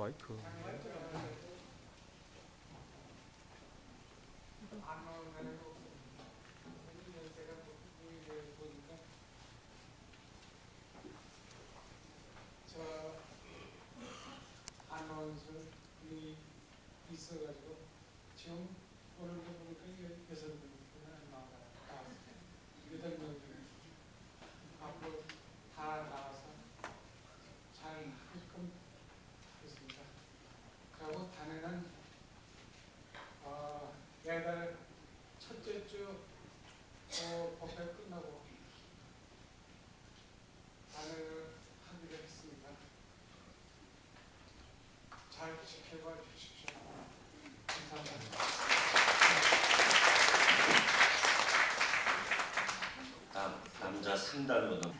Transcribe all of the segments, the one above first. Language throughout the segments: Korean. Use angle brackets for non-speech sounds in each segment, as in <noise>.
마이크. 나오는 분이 있어가지고 지금 오늘 보니까 여섯 명이나 나왔습니다. 여덟 명 중에 앞으로 다 나와서 잘 하게끔 하겠습니다. 그리고 단회는 어, 매달 첫째 주 어, 법회 끝나고 단회를 하기로 했습니다. 잘 지켜봐 주십시오. 감사합니다. 남, 남자 상단으로 넘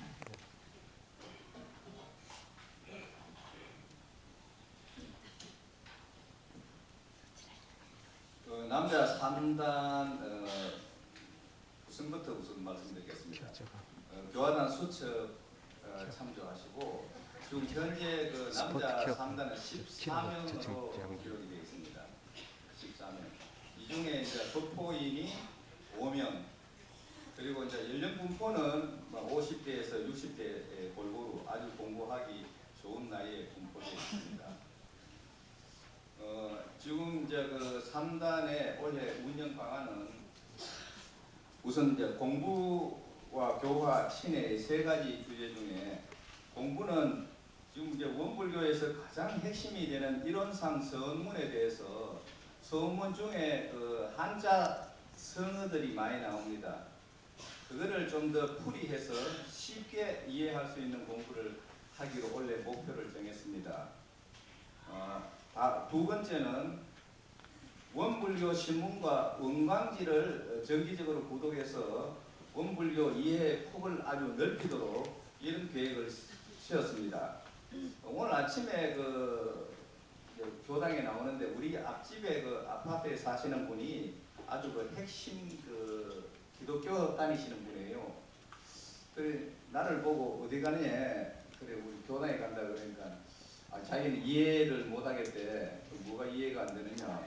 그 남자 3단 어, 우선부터 우선 말씀드리겠습니다. 어, 교화단 수첩 어, 참조하시고 지금 현재 그 남자 스포츠 3단은 켜. 14명으로 저쪽 기록이 되어 있습니다. 14명. 이 중에 이제 도포인이 5명 그리고 이제 연령 분포는 50대에서 60대 골고루 아주 공부하기 좋은 나이에 분포되어 있습니다. 어, 지금 이제 그 3단의 올해 운영 방안은 우선 이제 공부와 교화, 친의 세 가지 주제 중에 공부는 지금 이제 원불교에서 가장 핵심이 되는 이론상 서문에 대해서 서문 중에 그 한자 성어들이 많이 나옵니다. 그거를 좀 더 풀이해서 쉽게 이해할 수 있는 공부를 하기로 원래 목표를 정했습니다. 어, 아, 두 번째는 원불교 신문과 원광지를 정기적으로 구독해서 원불교 이해 폭을 아주 넓히도록 이런 계획을 세웠습니다. 오늘 아침에 그 교당에 나오는데 우리 앞집에 그 아파트에 사시는 분이 아주 그 핵심 그 기독교 다니시는 분이에요. 그래 나를 보고 어디 가느냐 그래 우리 교당에 간다 그러니까 아, 자기는 이해를 못하겠대. 뭐가 이해가 안 되느냐.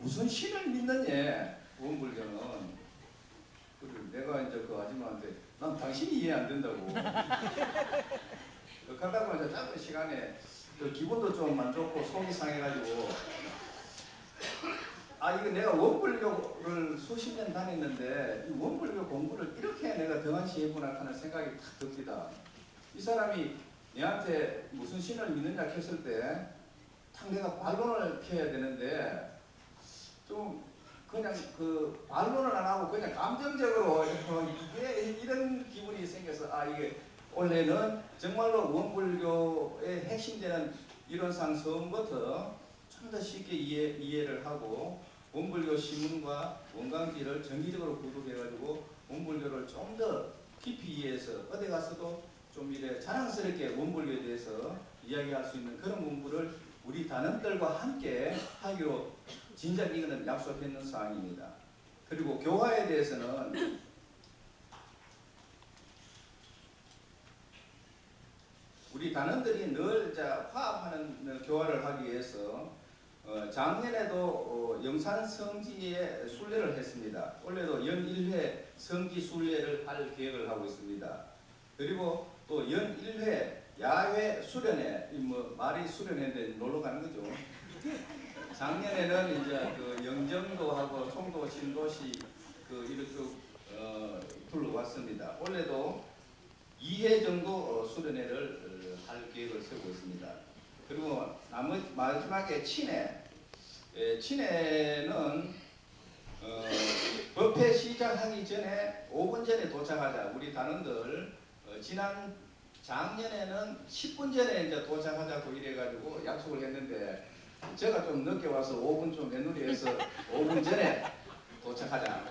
무슨 신을 믿느냐 원불교는. 내가 이제 그 아줌마한테 난 당신이 이해 안 된다고. <laughs> 그 가다 보면 짧은 시간에 그 기분도 좀 안 좋고 속이 상해가지고 아 이거 내가 원불교를 수십 년 다녔는데 이 원불교 공부를 이렇게 내가 등한시 해보나 하는 생각이 탁 듭니다. 이 사람이 내한테 무슨 신을 믿느냐 했을 때탁 내가 반론을 켜야 되는데 좀 그냥 그 반론을 안 하고 그냥 감정적으로 이게 이런 기분이 생겨서 아 이게 원래는 정말로 원불교의 핵심되는 이론상 서부터 좀 더 쉽게 이해, 이해를 하고 원불교 신문과 원광지를 정기적으로 구독해가지고 원불교를 좀 더 깊이 이해해서 어디 가서도 좀 이래 자랑스럽게 원불교에 대해서 이야기할 수 있는 그런 공부를 우리 단원들과 함께 하기로 진작 이거는 약속했는 사항입니다. 그리고 교화에 대해서는 우리 단원들이 늘 화합하는 교화를 하기 위해서 어, 작년에도 어, 영산 성지에 순례를 했습니다. 올해도 연 1회 성지 순례를 할 계획을 하고 있습니다. 그리고 또 연 1회 야외 수련회, 뭐 말이 수련회인데 놀러 가는 거죠. 작년에는 이제 그 영정도하고 송도 신도시 그 이렇게 어, 불러왔습니다. 올해도 2회 정도 어, 수련회를 어, 할 계획을 세우고 있습니다. 그리고 나머지 마지막에 친해. 예, 친해는 어, 법회 시작하기 전에 5분 전에 도착하자. 우리 단원들 어, 지난 작년에는 10분 전에 이제 도착하자고 이래가지고 약속을 했는데 제가 좀 늦게 와서 5분 좀 맨누리해서 5분 전에 도착하자.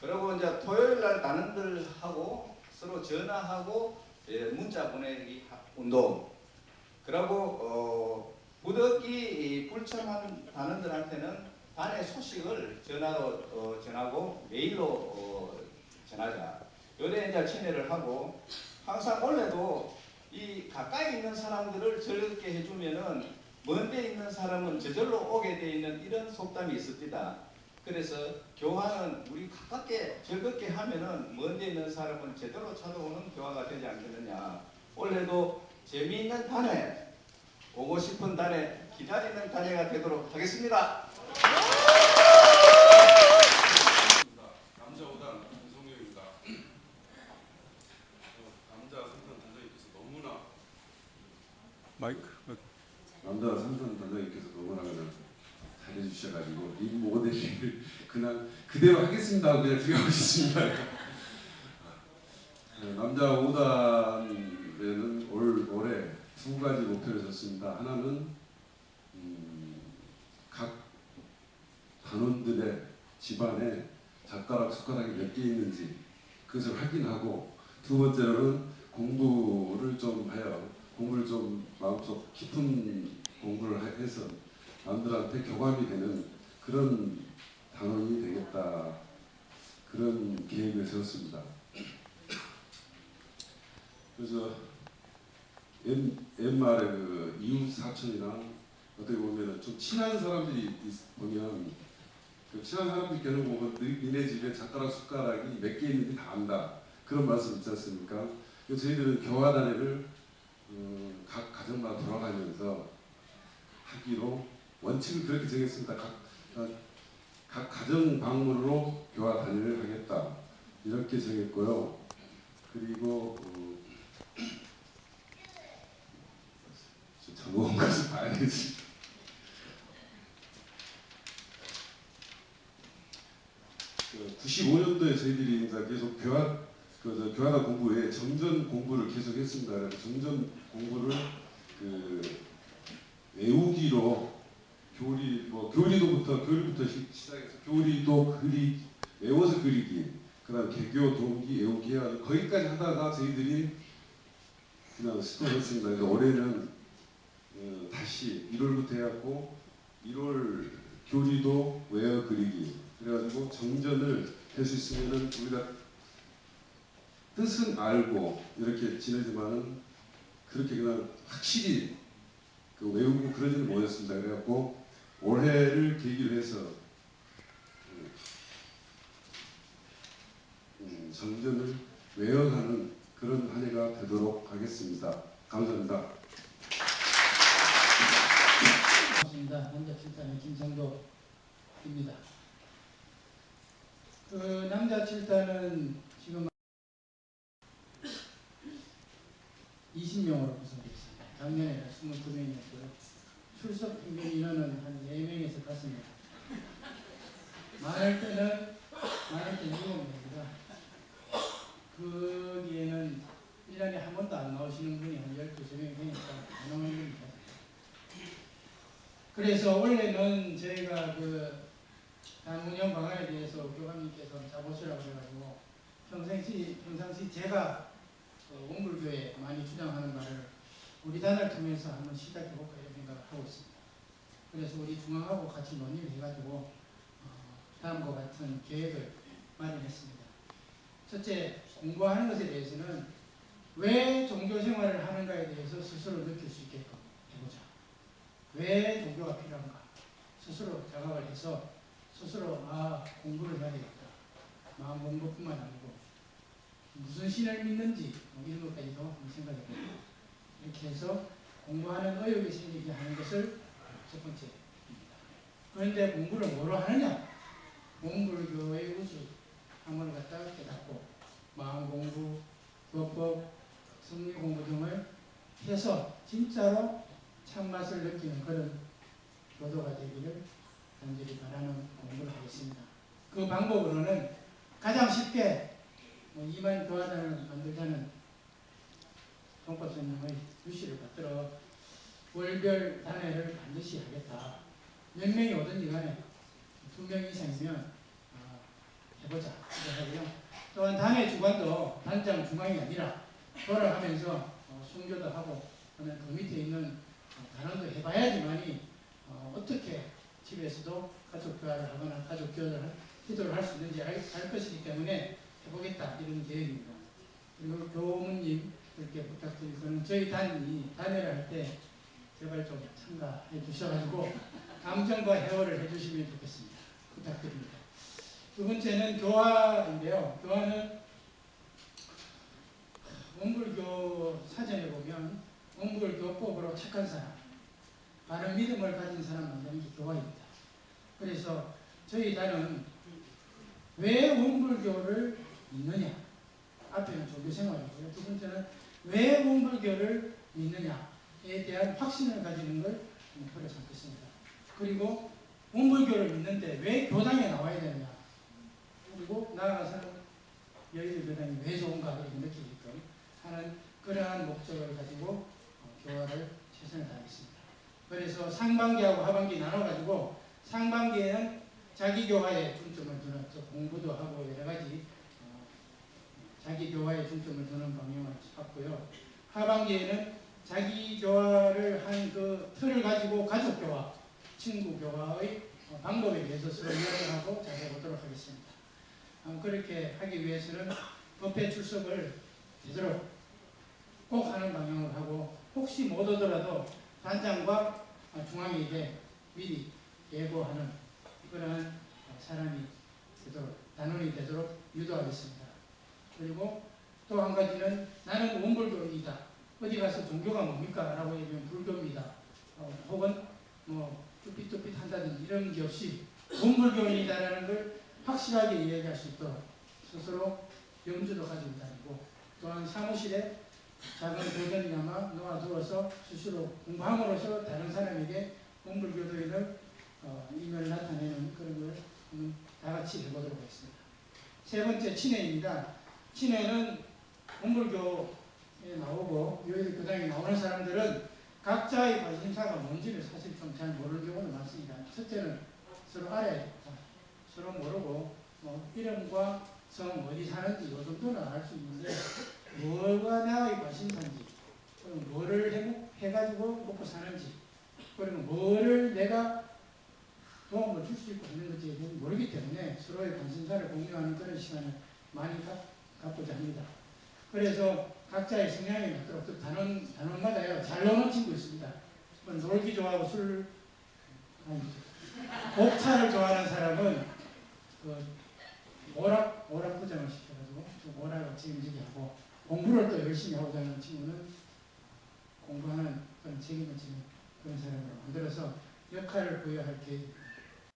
그리고 이제 토요일 날 단원들하고 서로 전화하고 예, 문자 보내기 운동. 그리고 어, 무더기 불참한 단원들한테는 반의 소식을 전화로 어, 전하고 메일로 어, 전하자. 요래 이제 친회를 하고 항상 원래도 이이 가까이 있는 사람들을 즐겁게 해주면은 먼데 있는 사람은 저절로 오게 돼 있는 이런 속담이 있습니다. 그래서 교화는 우리 가깝게 즐겁게 하면은 먼데 있는 사람은 제대로 찾아오는 교화가 되지 않겠느냐. 올해도 재미있는 단회, 오고 싶은 단회, 기다리는 단회가 되도록 하겠습니다. 마이크 남자 삼선 단장님께서 너무나 그냥 잘해주셔가지고 이 모델을 <laughs> 그냥 그대로 하겠습니다 하고 그냥 들어가고 싶습니다. 네, 남자 5단에는 올 올해 두 가지 목표를 줬습니다. 하나는 음, 각 단원들의 집안에 젓가락 숟가락이 몇 개 있는지 그것을 확인하고 두 번째로는 공부를 좀 하여 공부를 좀 마음속 깊은 공부를 하- 해서 남들한테 교감이 되는 그런 단원이 되겠다 그런 계획을 세웠습니다. 그래서 옛, 옛말에 그 이웃 사촌이랑 어떻게 보면 좀 친한 사람들이 있- 보면 그 친한 사람들께는 보면 너- 니네 집에 젓가락 숟가락이 몇 개 있는지 다 안다 그런 말씀 있지 않습니까? 저희들은 교화단회를 어, 각 가정마다 돌아가면서 하기로 원칙을 그렇게 정했습니다. 각, 각, 각 가정 방문으로 교화 단위를 하겠다 이렇게 정했고요. 그리고 어, 적어온 것을 봐야 되지. 그 95년도에 저희들이 이제 계속 교화 그 교화단 공부 외에 정전 공부를 계속했습니다. 그래서 정전 공부를 그 외우기로 교리 뭐 교리도부터 교리부터 시- 시작해서 교리도 그리 외워서 그리기 그다음 개교 동기 외우기 해가지고 거기까지 하다가 저희들이 그냥 스톱했습니다. 그래서 올해는 어, 다시 1월부터 해갖고 1월 교리도 외워 그리기 그래가지고 정전을 할 수 있으면은 우리가 뜻은 알고 이렇게 지내지만은 그렇게 그냥 확실히 그 외우고 그러지는 못했습니다. 그래갖고 올해를 계기로 해서 음, 음, 정전을 외워가는 그런 한 해가 되도록 하겠습니다. 감사합니다. 반갑습니다. 남자 칠단의 김상도입니다. 그 남자 칠단은 지금 20명으로 구성되어 있습니다. 작년에는 22명이었고요. 출석 평균 인원은 한 4명에서 5명. 많을 때는 많을 때는 7명입니다. 거기에는 1년에 한 번도 안 나오시는 분이 한 12명 되니까 안 나오는 있어요. 그래서 원래는 저희가 그 단운영 방안에 대해서 교감님께서 자보시라고 해가지고 평상시 평상시 제가 그 원불교에 많이 주장하는 바를 우리 단을 통해서 한번 시작해 볼까 이런 생각을 하고 있습니다. 그래서 우리 중앙하고 같이 논의를 해가지고 어, 다음과 같은 계획을 마련했습니다. 첫째 공부하는 것에 대해서는 왜 종교 생활을 하는가에 대해서 스스로 느낄 수 있게끔 해보자. 왜 종교가 필요한가 스스로 자각을 해서 스스로 아 공부를 해야 되겠다 마음 공부뿐만 아니고 무슨 신을 믿는지 뭐 이런 것까지도 한번 생각해보고 이렇게 해서 공부하는 의욕이 생기게 하는 것을 첫 번째입니다. 그런데 공부를 뭐로 하느냐 몸불교의 우수함을 갖다가 깨닫고 마음 공부, 교법, 성리 공부 등을 해서 진짜로 참맛을 느끼는 그런 교도가 되기를 간절히 바라는 공부를 하겠습니다. 그 방법으로는 가장 쉽게 뭐 이만 교화단을 만들자는 동법 스님의 유시를 받들어 월별 단회를 반드시 하겠다. 몇 명이 오든지 간에 두 명 이상이면 어, 해보자. 하고요. 또한 단회 주관도 단장 중앙이 아니라 돌아가면서 어, 순교도 하고 그 밑에 있는 어, 단원도 해봐야지만이 어, 어떻게 집에서도 가족 교화를 하거나 가족 교화를 할- 기도를 할 수 있는지 알, 알 것이기 때문에 해보겠다 이런 계획입니다. 그리고 교무님 그렇게 부탁드리고는 저희 단이 단회를 할 때 제발 좀 참가해 주셔가지고 감정과 해월을 해주시면 좋겠습니다. 부탁드립니다. 두 번째는 교화인데요. 교화는 원불교 사전에 보면 원불교법으로 착한 사람, 바른 믿음을 가진 사람 만드는 게 교화입니다. 그래서 저희 단은 왜 원불교를 믿느냐? 앞에는 종교 생활이고요. 두 번째는 왜 원불교를 믿느냐에 대한 확신을 가지는 걸 목표로 삼겠습니다. 그리고 원불교를 믿는데 왜 교당에 나와야 되느냐? 그리고 나아가서는 여의도 교당이 왜 좋은가 이렇게 느끼게끔 하는 그러한 목적을 가지고 어, 교화를 최선을 다하겠습니다. 그래서 상반기하고 하반기 나눠가지고 상반기에는 자기 교화에 중점을 두는 저 공부도 하고 여러 가지 어, 자기 교화에 중점을 두는 방향을 잡고요. 하반기에는 자기 교화를 한 그 틀을 가지고 가족 교화, 친구 교화의 어, 방법에 대해서 서로 이야기하고 잘해보도록 하겠습니다. 어, 그렇게 하기 위해서는 법회 출석을 제대로 꼭 하는 방향으로 하고 혹시 못 오더라도 단장과 어, 중앙에게 미리 예고하는 그러한 사람이 되도록 단원이 되도록 유도하겠습니다. 그리고 또 한 가지는 나는 원불교이다. 어디 가서 종교가 뭡니까? 라고 얘기하면 불교입니다. 어, 혹은 뭐 쭈삣쭈삣 한다든지 이런 게 없이 원불교인이다라는 걸 확실하게 이야기할 수 있도록 스스로 염주도 가지고 다니고 또한 사무실에 작은 도전이나마 놓아두어서 스스로 공부함으로써 다른 사람에게 원불교도인을 어, 이면을 나타내는 그런 걸 다 같이 해보도록 하겠습니다. 세 번째 친회입니다. 친회는 원불교에 나오고 요일 교당에 나오는 사람들은 각자의 관심사가 뭔지를 사실 좀 잘 모르는 경우는 많습니다. 첫째는 서로 알아야겠다. 서로 모르고 뭐 이름과 성 어디 사는지 요 정도는 알 수 있는데 뭐가 나의 관심사인지 그리고 뭐를 해, 해가지고 먹고 사는지 그리고 뭐를 내가 도움을 줄 수 있고 건지에 대해 모르기 때문에 서로의 관심사를 공유하는 그런 시간을 많이 갖, 갖고자 합니다. 그래서 각자의 성향에 맞도록 또 단원, 단원마다요, 잘 노는 친구 있습니다. 놀기 좋아하고 술, 아니, 목차를 좋아하는 사람은 그 오락, 오락 부장을 시켜가지고 좀 오락을 책임지게 하고 공부를 또 열심히 하고자 하는 친구는 공부하는 그런 책임을 지는 그런 사람으로 만들어서 역할을 부여할 계획입니다.